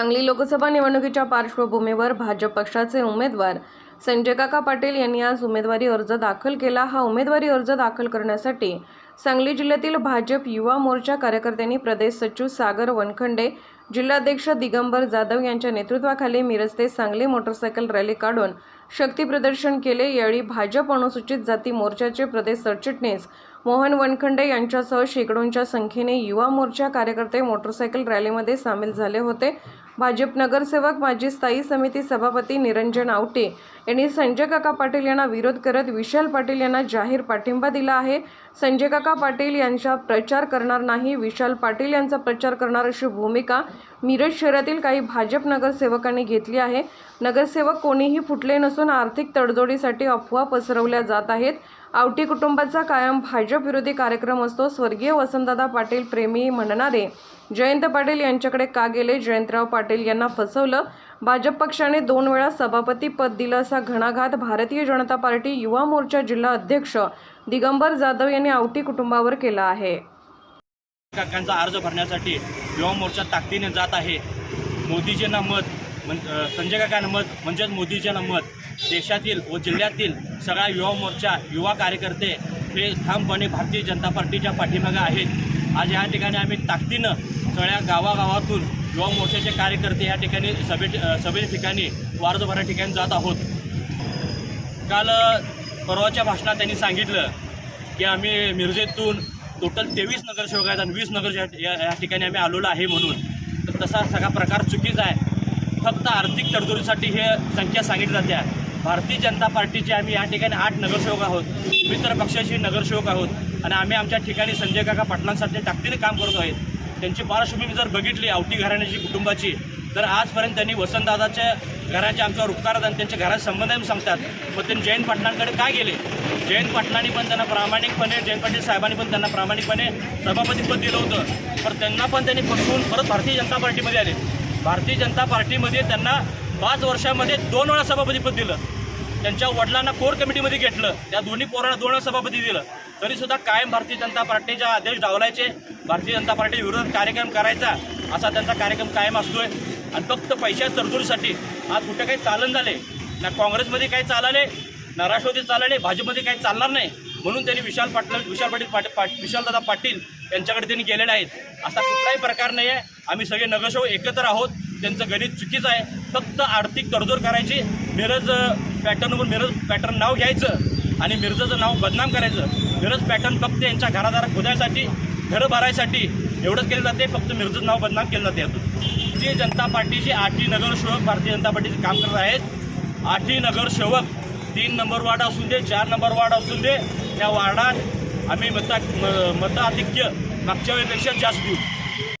सांगली लोकसभा निवडणुकीच्या पार्श्वभूमीवर भाजप पक्षाचे उमेदवार संजय काका पाटील यांनी आज उमेदवारी अर्ज दाखल केला. हा उमेदवारी अर्ज दाखल करण्यासाठी सांगली जिल्ह्यातील भाजप युवा मोर्चा कार्यकर्त्यांनी प्रदेश सचिव सागर वनखंडे जिल्हाध्यक्ष दिगंबर जाधव यांच्या नेतृत्वाखाली मिरज ते सांगली मोटरसायकल रॅली काढून शक्तीप्रदर्शन केले. यावेळी भाजप अनुसूचित जाती मोर्चाचे प्रदेश सरचिटणीस मोहन वनखंडे यांच्यासह शेकडोंच्या संख्येने युवा मोर्चा कार्यकर्ते मोटरसायकल रॅलीमध्ये सामील झाले होते. भाजप नगरसेवक माजी स्थायी समिती सभापती निरंजन आवटे यांनी संजय काका पाटील यांना विरोध करत विशाल पाटील यांना जाहीर पाठिंबा दिला आहे. संजय काका पाटील यांचा प्रचार करणार नाही विशाल पाटील यांचा प्रचार करणार अशी भूमिका मिरज शहरातील काही भाजप नगरसेवकांनी घेतली आहे. नगरसेवक कोणीही फुटले नसून आर्थिक तडजोडीसाठी अफवा पसरवल्या जात आहेत. आवटी कुटुंबाचा कायम भाजप विरोधी कार्यक्रम असतो. स्वर्गीय वसंतदादा पाटील प्रेमी म्हणणारे जयंत पाटील यांच्याकडे का गेले? जयंतराव पाटील यांना फसवलं. भाजप पक्षाने दोन वेळा सभापती पद दिलं असा घणाघात भारतीय जनता पार्टी युवा मोर्चा जिल्हा अध्यक्ष दिगंबर जाधव यांनी आवटी कुटुंबावर केला आहे. काकांचा अर्ज भरण्यासाठी युवा मोर्चा ताकदीने जात आहे. मोदीजींना मत संजय काका नमत म्हणजेच मोदीजींना मत देशातील व जिल्ह्यातील सगळा युवा मोर्चा युवा कार्यकर्ते हे ठामपणे भारतीय जनता पार्टीच्या पाठीमागे आहेत. आज या ठिकाणी आम्ही ताकदीनं सगळ्या गावागावातून युवा मोर्चाचे कार्यकर्ते या ठिकाणी सभे सभे ठिकाणी वारदभरा ठिकाणी जात आहोत. काल परवाच्या भाषणात त्यांनी सांगितलं की आम्ही मिरजेतून टोटल तेवीस नगरसेवक आहेत आणि वीस नगर या ठिकाणी आम्ही आलेलो आहे म्हणून. तर तसा सगळा प्रकार चुकीचा आहे. फक्त आर्थिक तडजोडीसाठी हे संख्या सांगितली जाते. आहे. भारतीय जनता पार्टीचे आम्ही या ठिकाणी आठ नगरसेवक आहोत. मित्र पक्षाचे नगरसेवक आहोत. आणि आम्ही आमच्या ठिकाणी संजय काका पाटलांसाठी ताकदीने काम करत आहेत. त्यांची पार्श्वभूमी जर बघितली आवटी घराण्याची कुटुंबाची तर आजपर्यंत त्यांनी वसंतदादाच्या घराच्या आमच्यावर उपकारात आणि त्यांच्या घराचे संबंध सांगतात. मग त्यांनी जयंत पाटलांकडे काय गेले? जयंत पाटलांनी पण त्यांना प्रामाणिकपणे जयंत पाटील साहेबांनी पण त्यांना प्रामाणिकपणे सभापतीपद दिलं होतं. पण त्यांना पण त्यांनी फसवून परत भारतीय जनता पार्टीमध्ये आले. भारतीय जनता पार्टीमध्ये त्यांना पाच वर्षामध्ये दोन वेळा सभापतीपद दिलं. त्यांच्या वडिलांना कोर कमिटीमध्ये घेतलं. त्या दोन्ही पोरांना दोन वेळा सभापती दिलं. तरीसुद्धा कायम भारतीय जनता पार्टीच्या आदेश डावलायचे. भारतीय जनता पार्टी विरोधात कार्यक्रम करायचा. असा त्यांचा कार्यक्रम कायम असतोय. आणि फक्त पैशा तरतुदीसाठी आज कुठे काही चालन झाले. ना काँग्रेसमध्ये काही चालले ना राष्ट्रवादी चालले भाजपमध्ये काही चालणार नाही. म्हणून त्यांनी विशाल पाटील विशाल पाटील पाट पाट विशालदादा पाटील यांच्याकडे त्यांनी गेलेले आहेत. असा कुठलाही प्रकार नाही आहे आम्ही सगळे नगरसेवक एकत्र आहोत. त्यांचं गणित चुकीचं आहे. फक्त आर्थिक तडजोड करायची मिरज पॅटर्नवर मिरज पॅटर्न नाव घ्यायचं आणि मिरजाचं नाव बदनाम करायचं. मिरज पॅटर्न फक्त यांच्या घरादारा खोदायसाठी घरं भरायसाठी एवढंच केलं जाते. फक्त मिरजचं नाव बदनाम केलं जाते यातून. भारतीय जनता पार्टीचे आठही नगरसेवक भारतीय जनता पार्टीचे काम करत आहेत आठही नगरसेवक तीन नंबर वार्ड असून दे चार नंबर वार्ड असून दे. त्या वार्डात आम्ही मता म- मताधिक्य मागच्या वेळेपेक्षा जास्त देऊ